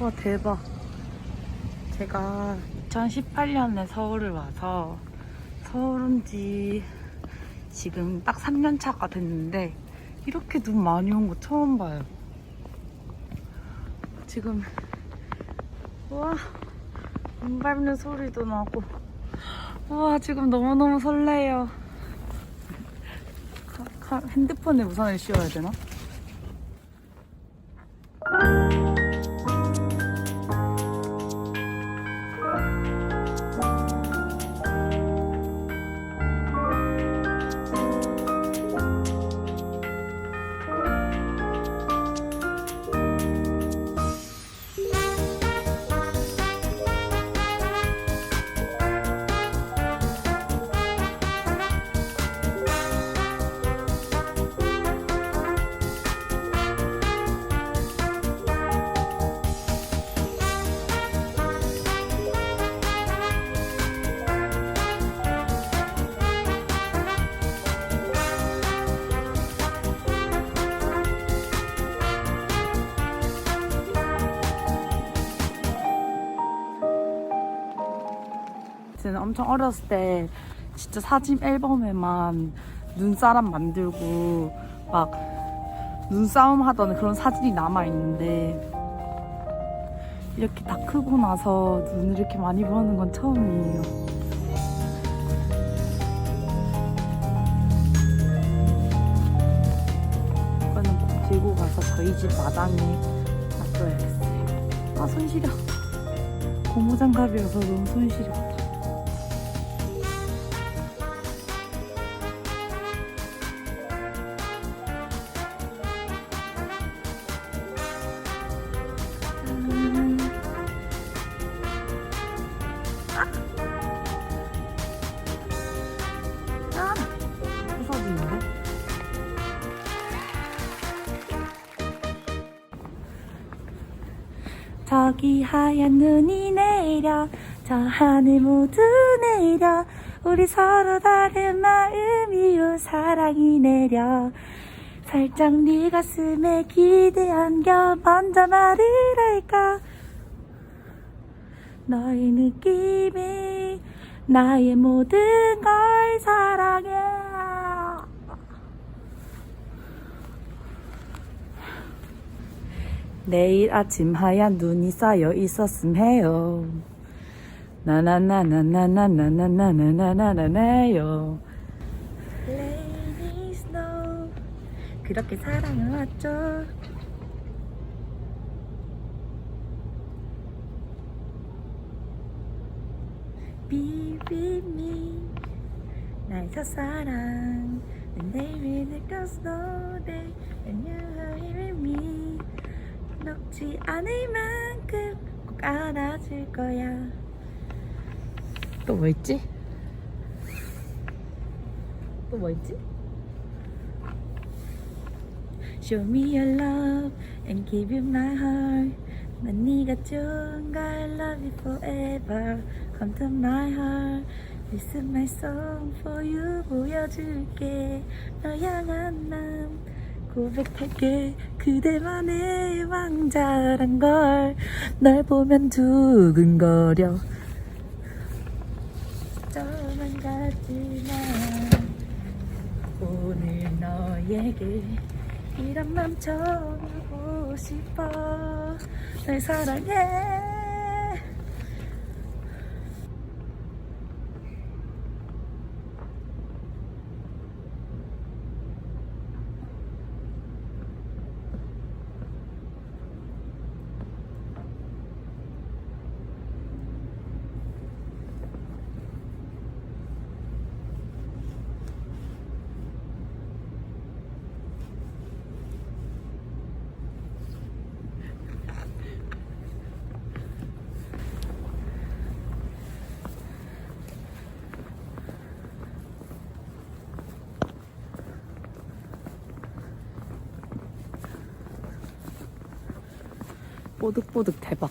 와 대박. 제가 2018년에 서울을 와서 서울 온 지 지금 딱 3년 차가 됐는데 이렇게 눈 많이 온 거 처음 봐요. 지금 와, 눈 밟는 소리도 나고 와 지금 너무너무 설레요. 핸드폰에 우산을 씌워야 되나? 저는 엄청 어렸을 때 진짜 사진 앨범에만 눈사람 만들고 막 눈싸움 하던 그런 사진이 남아 있는데 이렇게 다 크고 나서 눈을 이렇게 많이 보는 건 처음이에요. 들고 가서 저희 집 마당에 놔둬야겠어요. 아, 손 시려. 고무장갑이어서 너무 손 시려. 저기 하얀 눈이 내려 저 하늘 모두 내려. 우리 서로 다른 마음이요 사랑이 내려. 살짝 네 가슴에 기대 안겨 먼저 말을 할까? 너의 느낌이 나의 모든 걸 사랑해 내일 아침 하얀 눈이 쌓여 있었음 해요 Snow 그렇게 사랑을 왔죠 me 나의 첫사랑 And they really don't know that And you are here with me 녹지 않을 만큼 꼭 안아줄 거야 또 뭐 있지? 또 뭐 있지? Show me your love and give you my heart 난 네가 좋은가 I love you forever Come to my heart Listen my song for you 보여줄게 너 향한 남 고백할게. 그대만의 왕자란 걸 날 보면 두근거려. 같지만 오늘 너에게 이런 맘 전하고 싶어. 널 사랑해 뽀득뽀득 대박